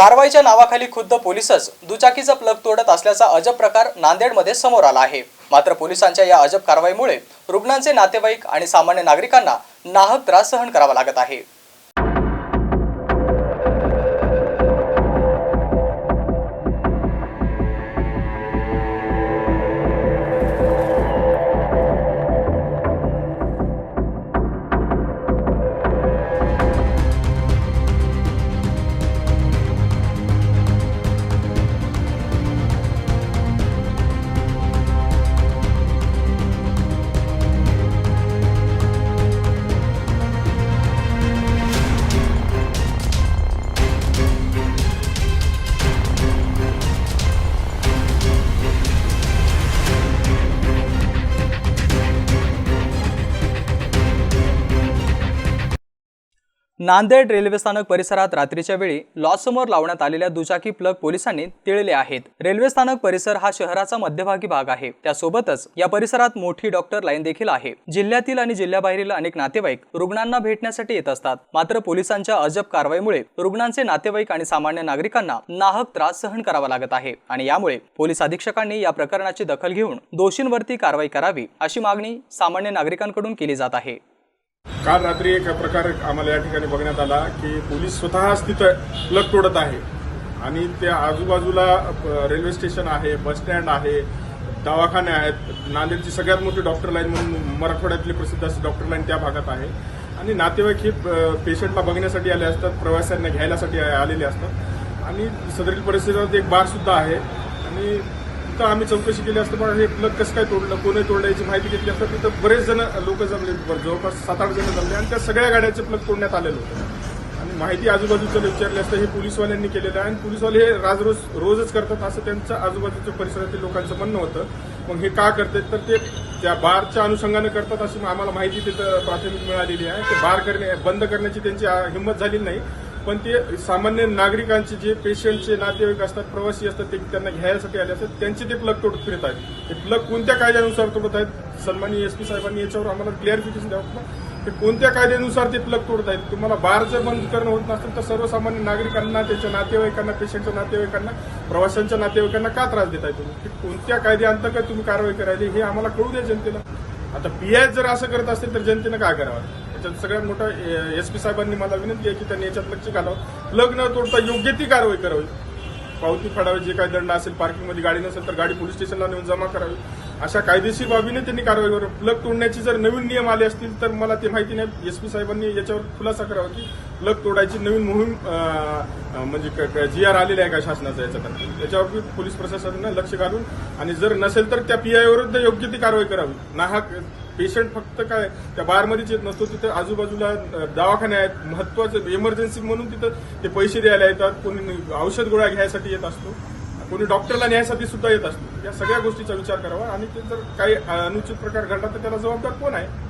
कारवाईच्या नावाखाली खुद्द पोलिसच दुचाकीचा प्लग तोडत असल्याचा अजब प्रकार नांदेडमध्ये समोर आला आहे. मात्र पोलिसांच्या या अजब कारवाईमुळे रुग्णांचे नातेवाईक आणि सामान्य नागरिकांना नाहक त्रास सहन करावा लागत आहे. नांदेड रेल्वे स्थानक परिसरात रात्रीच्या वेळी लॉसमोर लावण्यात आलेल्या दुचाकी प्लग पोलिसांनी तिळले आहेत. रेल्वे स्थानक परिसर हा शहराचा मध्यभागी भाग आहे. त्यासोबतच या परिसरात मोठी डॉक्टर लाईन देखील आहे. जिल्ह्यातील आणि जिल्ह्याबाहेरील अनेक नातेवाईक रुग्णांना भेटण्यासाठी येत असतात. मात्र पोलिसांच्या अजब कारवाईमुळे रुग्णांचे नातेवाईक आणि सामान्य नागरिकांना नाहक त्रास सहन करावा लागत आहे आणि यामुळे पोलीस अधीक्षकांनी या प्रकरणाची दखल घेऊन दोषींवरती कारवाई करावी अशी मागणी सामान्य नागरिकांकडून केली जात आहे. काल रात्री एक प्रकार आम्हाला या ठिकाणी बघण्यात आला की पोलीस स्वतःच तिथं प्लग तोडत आहे. आणि त्या आजूबाजूला रेल्वे स्टेशन आहे बस स्टँड आहे दवाखाने आहेत. नांदेडची सगळ्यात मोठी डॉक्टर लाईन म्हणून मराठवाड्यातली प्रसिद्ध अशी डॉक्टर लाईन त्या भागात आहे. आणि नातेवाईक हे पेशंटला बघण्यासाठी आले असतात प्रवाशांना घ्यायलासाठी आलेले असतात. आणि सदरील परिस्थितीत एक बार सुद्धा आहे. आणि तिथं आम्ही चौकशी केली असते? पण हे प्लग कसं काय तोडलं? कोणी तोडलं याची माहिती घेतली असता? तिथं बरेच जण लोक जमले जवळपास सात आठ जण जमले. आणि त्या सगळ्या गाड्याचे प्लग तोडण्यात आलेलं होतं. आणि माहिती आजूबाजूचं विचारली असतं हे पोलीसवाल्यांनी केलेलं आहे. आणि पोलीसवाले हे राज रोज रोजच करतात असं त्यांचं आजूबाजूच्या परिसरातील लोकांचं म्हणणं होतं. मग हे का करतात? तर ते त्या बारच्या अनुषंगानं करतात अशी आम्हाला माहिती तिथं प्राथमिक मिळालेली आहे. ते बार करणे बंद करण्याची त्यांची हिंमत झाली नाही. पण ते सामान्य नागरिकांचे जे पेशंटचे नातेवाईक असतात प्रवासी असतात ते त्यांना घ्यायसाठी आले असतात त्यांचे ते प्लग तोडत फिरत आहेत. ते प्लग कोणत्या कायद्यानुसार तोडत आहेत सन्मानी एस पी साहेबांनी याच्यावर आम्हाला क्लिअरिफिकेशन द्यावं ते कोणत्या कायद्यानुसार ते प्लग तोडत आहेत? तुम्हाला बार जर बंद करणं होत नसेल तर सर्वसामान्य नागरिकांना त्यांच्या नातेवाईकांना पेशंटच्या नातेवाईकांना प्रवाशांच्या नातेवाईकांना का त्रास देत आहे तुम्ही? ते कोणत्या कायद्याअंतर्गत तुम्ही कारवाई करायची हे आम्हाला कळू द्या जनतेला. आता पीआय जर असं करत असेल तर जनतेनं काय करावं? सगळ्यात मोठा एस पी साहेबांनी मला विनंती आहे की त्यांनी याच्यात लक्ष घालावं. लग्न न तोडता योग्य ती कारवाई करावी. पावती फाडावी जे काही दंड असेल पार्किंगमध्ये गाडी नसेल तर गाडी पोलीस स्टेशनला नेऊन जमा करावी. अशा कायदेशीर बाबीने त्यांनी कारवाई करावी प्लग तोडण्याची जर नवीन नियम आले असतील तर मला ते माहिती नाही. एसपी साहेबांनी याच्यावर खुलासा करावा की प्लग तोडायची नवीन मोहीम म्हणजे जी आर आलेली आहे का शासनाचा याच्याकडे त्याच्यावर पोलीस प्रशासनानं लक्ष घालून आणि जर नसेल तर त्या पीआय विरुद्ध योग्य ती कारवाई करावी. नाहक पेशंट फक्त काय त्या बारमध्येच येत नसतो तिथे आजूबाजूला दवाखाने आहेत महत्वाचं इमर्जन्सी म्हणून तिथं ते पैसे द्यायला येतात. कोणी औषध गोळ्या घ्यायसाठी येत असतो. कोणी डॉक्टरला न्यायसाठी सुद्धा येत असतो या सगळ्या गोष्टीचा विचार करावा. आणि ते जर काही अनुचित प्रकार घडला तर त्याला जबाबदार कोण आहे?